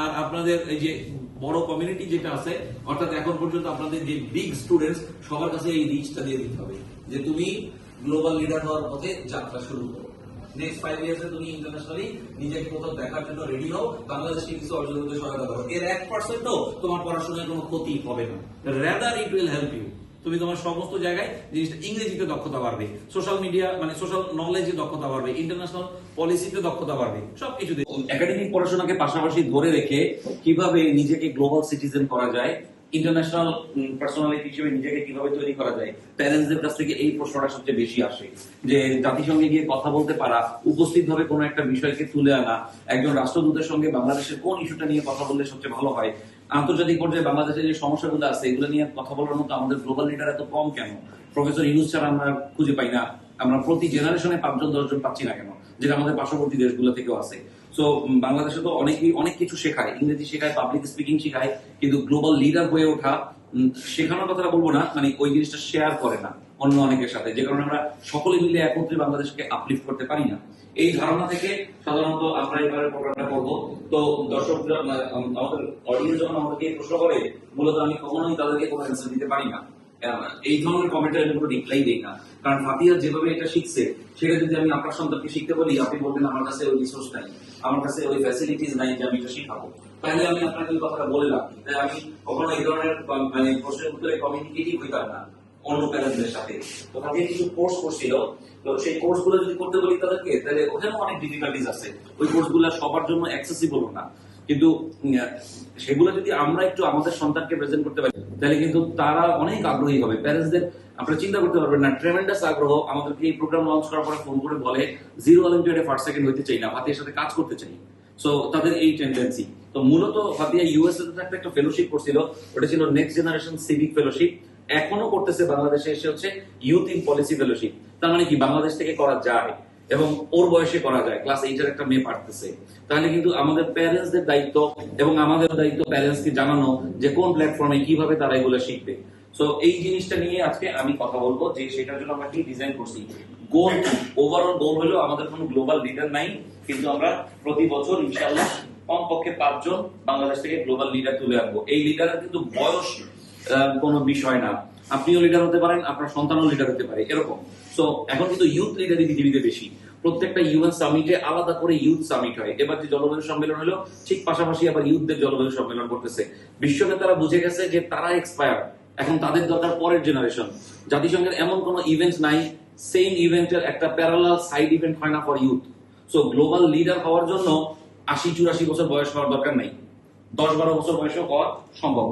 আর আপনাদের এই যে বড় কমিউনিটি যেটা আছে, অর্থাৎ এখন পর্যন্ত আপনাদের যে বিগ স্টুডেন্টস সবার কাছে এই রিচটা দিয়ে দিতে হবে যে তুমি গ্লোবাল লিডার হওয়ার পথে যাত্রা শুরু করো। নেক্সট ফাইভ ইয়ার্সে তুমি ইন্টারন্যাশনালি নিজেকে কোথাও দেখার জন্য রেডি হও বাংলাদেশকে কিছু অর্জন করতে সহায়তা করো। এর এক পার্সেন্টও তোমার পড়াশোনায় কোনো ক্ষতি হবে না। Rather it will help you তুমি তোমার সমস্ত জায়গায় জিনিসটা ইংরেজিতে দক্ষতা বাড়বে সোশ্যাল মিডিয়া মানে সোশ্যাল নলেজে দক্ষতা বাড়বে ইন্টারন্যাশনাল পলিসিতে দক্ষতা বাড়বে, সবকিছুতে। একাডেমিক পড়াশোনাকে পাশাপাশি ধরে রেখে কীভাবে নিজেকে গ্লোবাল সিটিজেন করা যায় ইন্টারন্যাশনাল পার্সোনালিটি হিসেবে নিজেকে কীভাবে তৈরি করা যায়? প্যারেন্টসদের কাছ থেকে এই প্রশ্নটা সবচেয়ে বেশি আসে। যে জাতিসংঘে গিয়ে কথা বলতে পারা উপস্থিত ভাবে কোনো একটা বিষয়কে তুলে আনা, একজন রাষ্ট্রদূতের সঙ্গে বাংলাদেশের কোন ইস্যুটা নিয়ে কথা বললে সবচেয়ে ভালো হয়? আন্তর্জাতিক পর্যায়ে বাংলাদেশের যে সমস্যাগুলো আছে, এগুলো নিয়ে কথা বলার মতো আমাদের গ্লোবাল লিডার এত কম কেন? প্রফেসর ইউনুস ছাড়া আমরা খুঁজে পাই না। আমরা প্রতি জেনারেশনে পাঁচজন দশজন পাচ্ছি না কেন? যেটা আমাদের পার্শ্ববর্তী দেশগুলো থেকেও আছে। সো বাংলাদেশে তো অনেকই অনেক কিছু শেখায়। ইংরেজি শেখায় পাবলিক স্পিকিং শেখায় কিন্তু গ্লোবাল লিডার হয়ে ওঠা শেখানোর কথাটা বলব না মানে ওই জিনিসটা শেয়ার করে না অন্য অনেকের সাথে। যে কারণে আমরা সকলে মিলে একত্রে বাংলাদেশকে আপলিফট করতে পারি না। এই ধারণা থেকে সাধারণত আমরা এবারে প্রোগ্রামটা করব। তো আম, আমাদের অডিয়েন্স যখন আমাদেরকে প্রশ্ন করে মূলত আমি কখনোই তাদেরকে কোনো অ্যান্সার দিতে পারি না। এই ধরনের কোনো রিপ্লাই না। কারণ ফাতিয়া যেভাবে এটা শিখছে, সেটা যদি আমি আপনার সন্তানকে শিখতে বলি, আপনি বলবেন, আমার কাছে ওই রিসোর্স নাই। আমার কাছে ওই ফ্যাসিলিটিস নাই যে আমি এটা শিখাবো। তাহলে আমি আপনাকে ওই কথাটা আমি কখনো এই ধরনের মানে প্রশ্নের উত্তরে কমিউনিকেটিভ হইতাম না অন্য প্যারেন্টদের সাথে। তো তাদের কিছু কোর্স করছিল। তো সেই কোর্সগুলো যদি করতে বলি তাদেরকে, তাহলে ওখানে অনেক ডিফিকাল্টিস আছে। ওই কোর্সগুলো সবার জন্য অ্যাক্সেসিবল না। কিন্তু সেগুলো যদি আমরা একটু আমাদের সন্তানকে প্রেজেন্ট করতে পারি, তাহলে কিন্তু তারা অনেক আগ্রহী হবে। প্যারেন্টসদের আপনারা চিন্তা করতে পারবেন না ট্রেমেন্ডাস আগ্রহ। আমাদেরকে এই প্রোগ্রাম লঞ্চ করার পরে ফোন করে বলে জিরো অলিম্পিয়াডে ফার্স্ট সেকেন্ড হইতে চাই না হাতের সাথে কাজ করতে চাই। সো তাদের এই টেন্ডেন্সি তো মূলত ফাতিয়া ইউএসএ তে একটা একটা ফেলোশিপ করছিল, ওটা ছিল নেক্সট জেনারেশন সিভিক ফেলোশিপ এখনও করতেছে বাংলাদেশে এসে হচ্ছে ইউথ ইন পলিসি ফেলোশিপ তার মানে কি? বাংলাদেশ থেকে করা যায়। এবং ওর বয়সে করা যায় ক্লাস এইটের একটা মেয়ে পারতেছে। তাহলে কিন্তু আমাদের প্যারেন্টসদের দায়িত্ব এবং আমাদের দায়িত্ব প্যারেন্টসকে জানানো যে কোন প্ল্যাটফর্মে কীভাবে তারা এগুলো শিখবে। সো এই জিনিসটা নিয়ে আজকে আমি কথা বলব যে সেটার জন্য আমরা কি ডিজাইন করছি। গোল ওভারঅল গোল হলো আমাদের কোনো গ্লোবাল লিডার নাই, কিন্তু আমরা প্রতি বছর ইনশাআল্লাহ কমপক্ষে পাঁচজন বাংলাদেশ থেকে গ্লোবাল লিডার তুলে আনব। এই লিডারের কিন্তু বয়স কোনো বিষয় না। আপনিও লিডার হতে পারেন, আপনার সন্তানও লিডার হতে পারে, এরকম। সো এখন কিন্তু ইউথ লিডারই পৃথিবীতে বেশি। প্রত্যেকটা ইউএন সামিটে আলাদা করে ইউথ সামিট হয়। এবার যে জলবায়ু সম্মেলন হলো, ঠিক পাশাপাশি আবার ইউথদের জলবায়ু সম্মেলন করতেছে। বিশ্ব নেতারা বুঝে গেছে যে তারা এক্সপায়ার এখন তাদের দরকার পরের জেনারেশন জাতিসংঘের এমন কোন ইভেন্ট নাই সেম ইভেন্টের একটা প্যারালাল সাইড ইভেন্ট হয় না for youth so global leader হওয়ার জন্য আশি চুরাশি বছর বয়স হওয়ার দরকার নাই। দশ বারো বছর বয়সেও হওয়া সম্ভব।